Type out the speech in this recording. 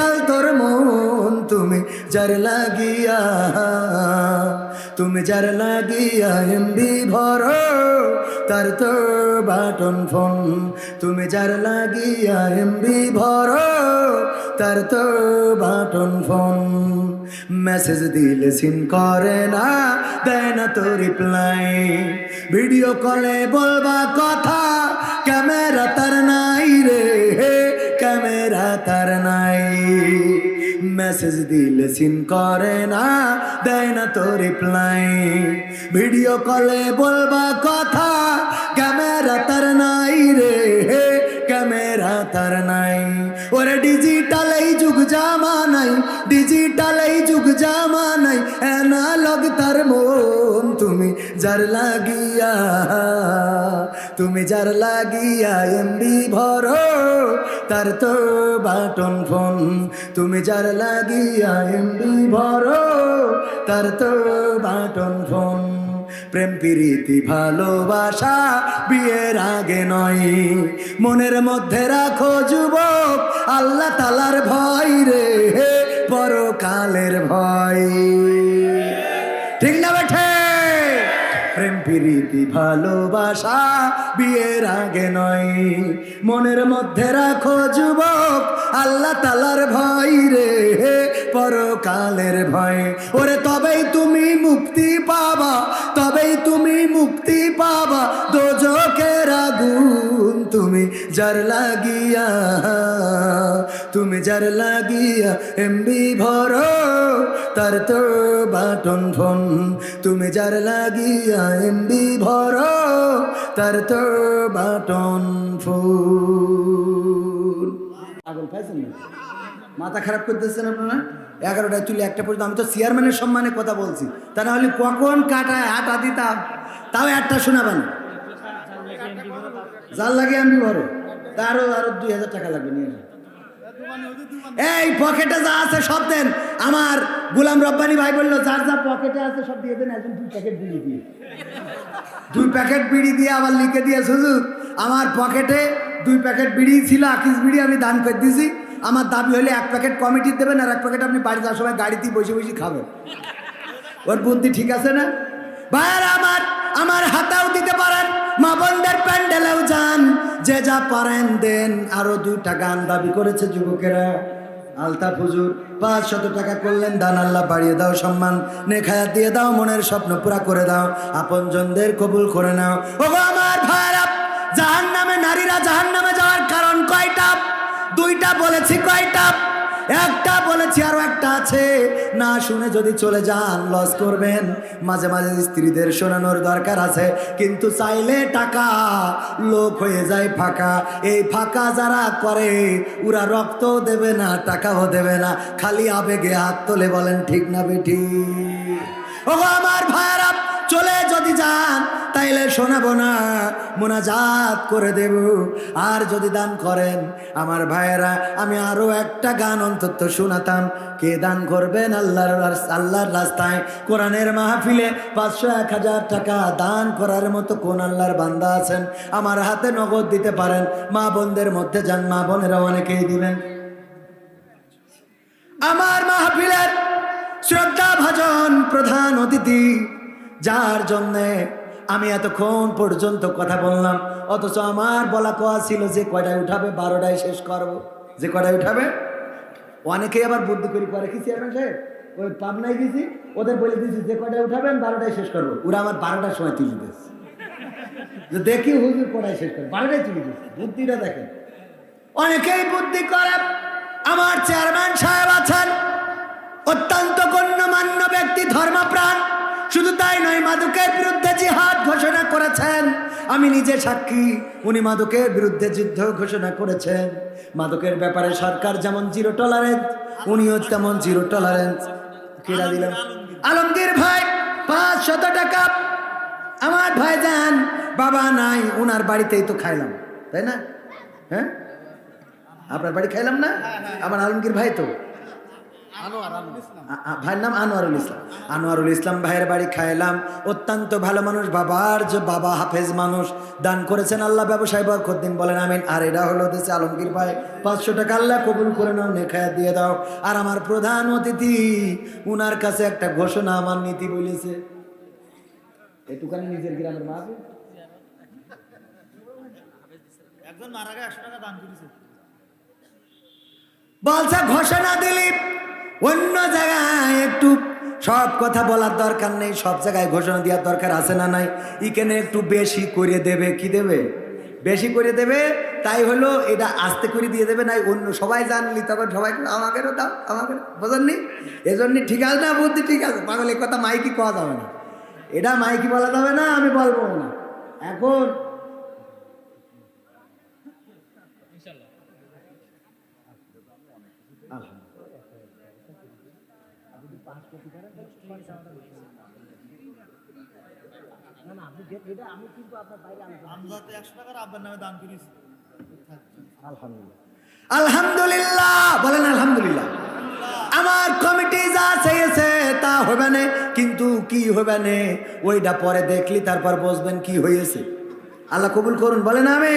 Digital তোর মন, তুমি যার লাগিয়া, তুমি যার লাগিয়া এমবি ভর, তার তো বাটন ফোন। তুমি যার লাগিয়া এমবি ভর, তার তো বাটন ফোন। মেসেজ দিলে সিন করে না, দেয় না তো রিপ্লাই। ভিডিও কলে বলবা কথা, ক্যামেরা তার নাই মেসেজ দিলে সিন করে না, দেয় না তো রিপ্লাই ভিডিও কলে বলবা কথা, ক্যামেরা তার নাই রে ক্যামেরা তার নাই। ওরে ডিজিটাল এই যুগ জামা নাই ডিজিটাল এই যুগ জামা নাই অ্যানালগ তার তুমি যার লাগিয়া, তুমি যার লাগিয়া এমবি ভরো, তার তো বাটন ফোন। তুমি যার লাগিয়া এমবি ভরো, তার তো বাটন ফোন। প্রেম, প্রীতি, ভালোবাসা বিয়ের আগে নয়। মনের মধ্যে রাখো যুবক, আল্লাহ তালার ভয় রে, পরকালের ভয়। প্রীতি ভালোবাসা বিয়ের আগে নয়? মনের মধ্যে রাখো যুবক, আল্লাহ তালার ভয় রে পরকালের ভয়। ওরে তবেই তুমি মুক্তি পাবা, তবেই তুমি মুক্তি পাবা দোজকের আগুন। যার লাগিয়া তুমি যার লাগিয়া এমবি ভরো তার তো বাটন ফোন তুমি যার লাগিয়া এমবি ভরো তার তো বাটন না মাথা খারাপ করতেছেন আপনারা? এগারোটায় তুলে একটা পর্যন্ত আমি তো চেয়ারম্যানের সম্মানে কথা বলছি। তা না হলে কখন কাটায় হাঁটা দিতাম। তাও একটা শোনাবেন। যার লাগে আমি বড় তারও আরও দুই হাজার টাকা লাগবে, নিয়ে এই পকেটে যা আছে সব দেন। আমার গুলাম রব্বানি ভাই বলল, যার যা পকেটে আছে সব দিয়ে দেন, একজন দুই প্যাকেট বিড়ি দিয়ে। দুই প্যাকেট বিড়ি দিয়ে আবার লিখে দিয়ে সুযোগ আমার পকেটে দুই প্যাকেট বিড়ি ছিল, আকিস বিড়ি আমি দান করে দিয়েছি। আমার দাবি হলে এক প্যাকেট কমিটি দেবেন, আর এক প্যাকেট আপনি বাড়ি যাওয়ার সময় গাড়িতে বসে বসে খাবেন। ওর বুদ্ধি ঠিক আছে না? ভাইয়ার, আমার আমার হাতাও দিতে পারেন। মা বোনদের প্যান্ডেলেও যান। যে যা পারেন দেন। আরও দুইটা গান দাবি করেছে যুবকেরা। আলতা ফুজুর পাঁচ শত টাকা করলেন, দান আল্লাহ বাড়িয়ে দাও সম্মান। নেখায়া দিয়ে দাও, মনের স্বপ্ন পুরা করে দাও। আপনজনদের কবুল করে নাও। ও আমার ভাইরা জাহান নামে নারীরা জাহান নামে যাওয়ার কারণ কয়টা? দুইটা বলেছি কয়টা? একটা বলেছি, আরও একটা আছে। না শুনে যদি চলে যান লস করবেন। মাঝে মাঝে স্ত্রীদের শোনানোর দরকার আছে। কিন্তু চাইলে টাকা লোক হয়ে যায় ফাঁকা। এই ফাঁকা যারা করে, ওরা রক্ত দেবে না, টাকাও দেবে না। খালি আবেগে হাত তোলে বলেন, ঠিক না বেঠি? ও শোনাবো না, মোনাজাত করে দেব। আর যদি দান করেন, আমার ভাইয়েরা, আমি আরও একটা গান অন্তত শোনাতাম। কে দান করবেন আল্লাহর আল্লাহর রাস্তায়? কোরআনের মাহফিলে পাঁচশো এক হাজার টাকা দান করার মতো কোন আল্লাহর বান্দা আছেন? আমার হাতে নগদ দিতে পারেন। মা বোনদের মধ্যে যান, মা বোনেরা অনেকেই দিবেন। আমার মাহফিলের শ্রদ্ধা ভাজন প্রধান অতিথি, যার জন্যে আমি এতক্ষণ পর্যন্ত কথা বললাম, অথচ আমার বলা কোয়া ছিল যে কয়টায় উঠাবে, বারোটায় শেষ করব। যে কয়টায় উঠাবে? অনেকেই আবার বুদ্ধি করি করে কি চেয়ারম্যান সাহেব ওই পাবনায় গেছি। ওদের বলে দিয়েছি, যে কয়টায় উঠাবেন, বারোটায় শেষ করব। ওরা আমার বারোটার সময় তুলে দিয়েছে। যে দেখি হুজুর কটায় শেষ করে বারোটায় তুলে দিয়েছে। বুদ্ধিটা দেখেন। অনেকেই বুদ্ধি করে, আমার চেয়ারম্যান সাহেব আছেন, অত্যন্ত গণ্যমান্য ব্যক্তি, ধর্মপ্রাণ। শুধু তাই নয়, মাদকের বিরুদ্ধে করেছেন। আমি নিজে সাক্ষী উনি মাদকের বিরুদ্ধে যুদ্ধ ঘোষণা করেছেন। মাদকের ব্যাপারে সরকার যেমন জিরো টলারেন্স উনিও তেমন জিরো টলারেন্স কেরা দিলাম আলমগীর। ভাই পাঁচ শত টাকা। আমার ভাইজান বাবা নাই ওনার বাড়িতেই তো খাইলাম। তাই না? হ্যাঁ? আপনার বাড়ি খাইলাম না? আমার আলমগীর ভাই তো? ভাইয়ের নাম আনোয়ারুল ইসলাম। আনোয়ারুল ইসলাম ভাইয়ের বাড়ি খাইলাম। অত্যন্ত ভালো মানুষ বাবার যে বাবা হাফেজ মানুষ দান করেছেন আল্লাহ ব্যবসায় বরকত দিন বলেন আমিন। আর এটা হলো দেশে আলমগীর ভাই পাঁচশো টাকা আল্লাহ কবুল করে নাও নেখায় দিয়ে দাও। আর আমার প্রধান অতিথি উনার কাছে একটা ঘোষণা আমার নীতি বলেছে। এটুখানি নিজের গ্রামের মা একজন মারা গেছে একশো টাকা দান করেছে। বলছে ঘোষণা দিলি। অন্য জায়গায় একটু সব কথা বলার দরকার নেই, সব জায়গায় ঘোষণা দেওয়ার দরকার আছে না নাই? এখানে একটু বেশি করে দেবে, কি দেবে? বেশি করে দেবে, তাই হলো এটা আস্তে করে দিয়ে দেবে, নাই অন্য সবাই জানলি তখন সবাই আমাকেরও দাও আমাকে বোঝেননি? এজন্য ঠিক আছে না, বুদ্ধি ঠিক আছে পাগল কথা মাইকি কওয়া যাবে না। এটা মাইকি বলা যাবে না, আমি বলব না। এখন আমরা তো একশো টাকার আব্বার নামে দান করেছি আলহামদুলিল্লাহ। বলেন আলহামদুলিল্লাহ। আমার কমিটি যা চেয়েছে তা হবে না কিন্তু কি হবে না ওইটা পরে দেখলি তারপর বুঝবেন কি হয়েছে। আল্লাহ কবুল করুন বলেন আমি